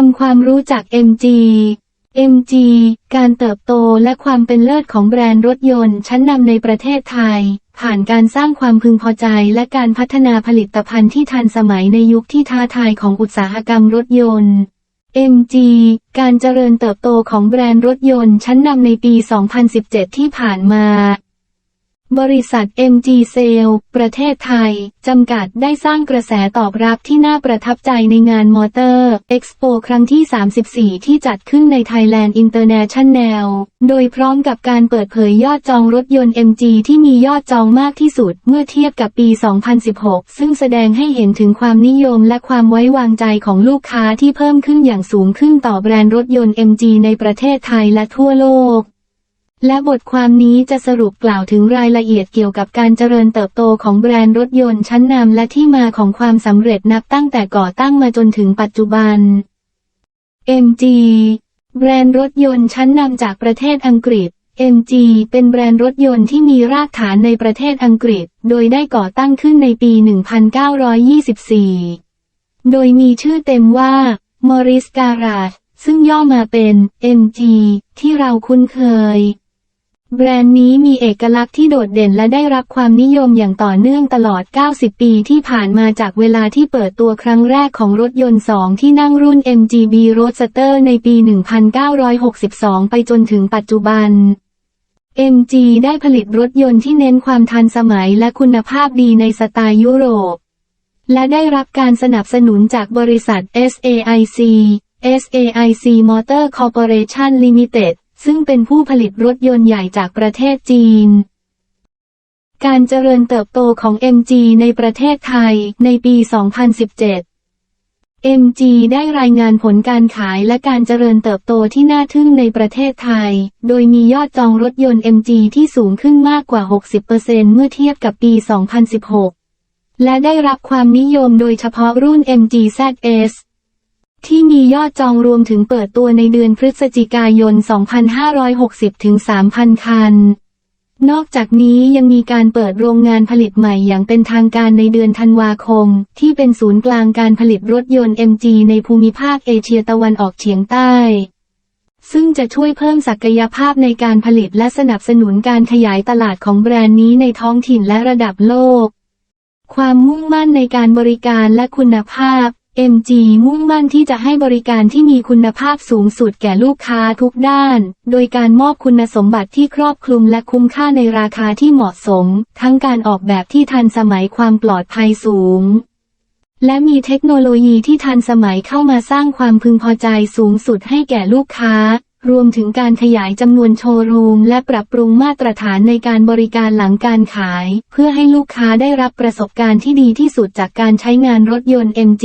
ทำความรู้จัก MG MG การเติบโตและความเป็นเลิศของแบรนด์รถยนต์ชั้นนำในประเทศไทย ผ่านการสร้างความพึงพอใจและการพัฒนาผลิตภัณฑ์ที่ทันสมัยในยุคที่ท้าทายของอุตสาหกรรมรถยนต์ MG การเจริญเติบโตของแบรนด์รถยนต์ชั้นนำในปี 2017 ที่ผ่านมา บริษัท MG Sale ประเทศไทย จำกัดได้สร้างกระแสตอบรับที่น่าประทับใจในงานมอเตอร์ Expo ครั้งที่ 34 ที่จัดขึ้นใน Thailand International โดยพร้อมกับการเปิดเผยยอดจองรถยนต์ MG ที่มียอดจองมากที่สุดเมื่อเทียบกับปี 2016 ซึ่งแสดงให้เห็นถึงความนิยมและความไว้วางใจของลูกค้าที่เพิ่มขึ้นอย่างสูงขึ้นต่อแบรนด์รถยนต์ MG ในประเทศไทยและทั่วโลก และบทความนี้จะสรุปกล่าวถึงรายละเอียดเกี่ยวกับการเจริญเติบโตของแบรนด์รถยนต์ชั้นนำและที่มาของความสำเร็จนับตั้งแต่ก่อตั้งมาจนถึงปัจจุบัน MG แบรนด์รถยนต์ชั้นนำจากประเทศอังกฤษ MG เป็นแบรนด์รถยนต์ที่มีรากฐานในประเทศอังกฤษ โดยได้ก่อตั้งขึ้นในปี 1924 โดยมีชื่อเต็มว่า Morris Garage ซึ่งย่อมาเป็น MG ที่เราคุ้นเคย แบรนด์นี้มีเอกลักษณ์ที่โดดเด่นและได้รับความนิยมอย่างต่อเนื่องตลอด 90 ปีที่ผ่านมาจากเวลาที่เปิดตัวครั้งแรกของรถยนต์ 2 ที่นั่งรุ่น MGB Roadster ในปี 1962 ไปจนถึงปัจจุบัน MG ได้ผลิตรถยนต์ที่เน้นความทันสมัยและคุณภาพดีในสไตล์ยุโรป และได้รับการสนับสนุนจากบริษัท SAIC SAIC Motor Corporation Limited ซึ่งเป็นผู้ผลิตรถยนต์ใหญ่จากประเทศจีน การเจริญเติบโตของ MG ในประเทศไทยในปี 2017 MG ได้รายงานผลการขายและการเจริญเติบโตที่น่าทึ่งในประเทศไทย โดยมียอดจองรถยนต์ MG ที่สูงขึ้นมากกว่า 60%เมื่อเทียบกับปี 2016 และได้รับความนิยมโดยเฉพาะรุ่น MG ZS ที่มียอดจองรวมถึงเปิดตัวในเดือนพฤศจิกายน 2560 ถึง 3,000 คัน นอกจากนี้ยังมีการเปิดโรงงานผลิตใหม่อย่างเป็นทางการในเดือนธันวาคม ที่เป็นศูนย์กลางการผลิตรถยนต์ MG ในภูมิภาคเอเชียตะวันออกเฉียงใต้ ซึ่งจะช่วยเพิ่มศักยภาพในการผลิตและสนับสนุนการขยายตลาดของแบรนด์นี้ในท้องถิ่นและระดับโลก ความมุ่งมั่นในการบริการและคุณภาพ MG มุ่งมั่นที่จะให้บริการที่มีคุณภาพสูงสุดแก่ลูกค้าทุกด้าน โดยการมอบคุณสมบัติที่ครอบคลุมและคุ้มค่าในราคาที่เหมาะสม ทั้งการออกแบบที่ทันสมัยความปลอดภัยสูง และมีเทคโนโลยีที่ทันสมัยเข้ามาสร้างความพึงพอใจสูงสุดให้แก่ลูกค้า รวมถึงการขยายจำนวนโชว์รูม และปรับปรุงมาตรฐานในการบริการหลังการขาย เพื่อให้ลูกค้าได้รับประสบการณ์ที่ดีที่สุดจากการใช้งานรถยนต์ MG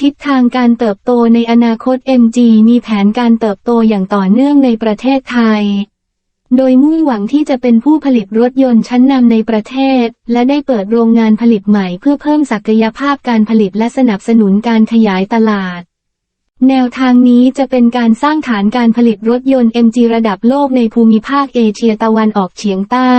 ทิศทางการเติบโตในอนาคต MG มีแผนการเติบโตอย่างต่อเนื่องในประเทศไทย โดยมุ่งหวังที่จะเป็นผู้ผลิตรถยนต์ชั้นนำในประเทศ และได้เปิดโรงงานผลิตใหม่เพื่อเพิ่มศักยภาพการผลิตและสนับสนุนการขยายตลาด แนวทางนี้จะเป็นการสร้างฐานการผลิตรถยนต์ MG ระดับโลกในภูมิภาคเอเชียตะวันออกเฉียงใต้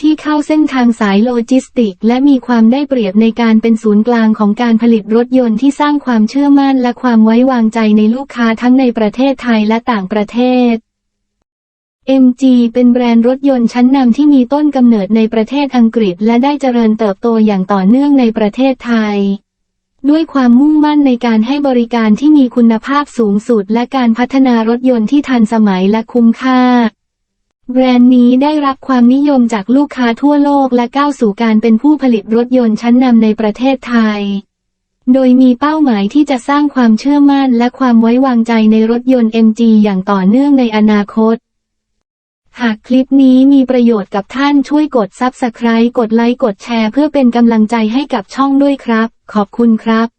ที่เข้าเส้นทางสายโลจิสติก และมีความได้เปรียบในการเป็นศูนย์กลางของการผลิตรถยนต์ที่สร้างความเชื่อมั่นและความไว้วางใจในลูกค้าทั้งในประเทศไทยและต่างประเทศ MG เป็นแบรนด์รถยนต์ชั้นนำที่มีต้นกำเนิดในประเทศอังกฤษ และได้เจริญเติบโตอย่างต่อเนื่องในประเทศไทย ด้วยความมุ่งมั่นในการให้บริการที่มีคุณภาพสูงสุด และการพัฒนารถยนต์ที่ทันสมัยและคุ้มค่า แบรนด์นี้ได้รับความนิยมจากลูกค้าทั่วโลกและก้าวสู่การเป็นผู้ผลิตรถยนต์ชั้นนำในประเทศไทย โดยมีเป้าหมายที่จะสร้างความเชื่อมั่นและความไว้วางใจในรถยนต์ MG อย่างต่อเนื่องในอนาคต หากคลิปนี้มีประโยชน์กับท่านช่วยกด Subscribe กดไลค์กดแชร์เพื่อเป็นกำลังใจให้กับช่องด้วยครับ ขอบคุณครับ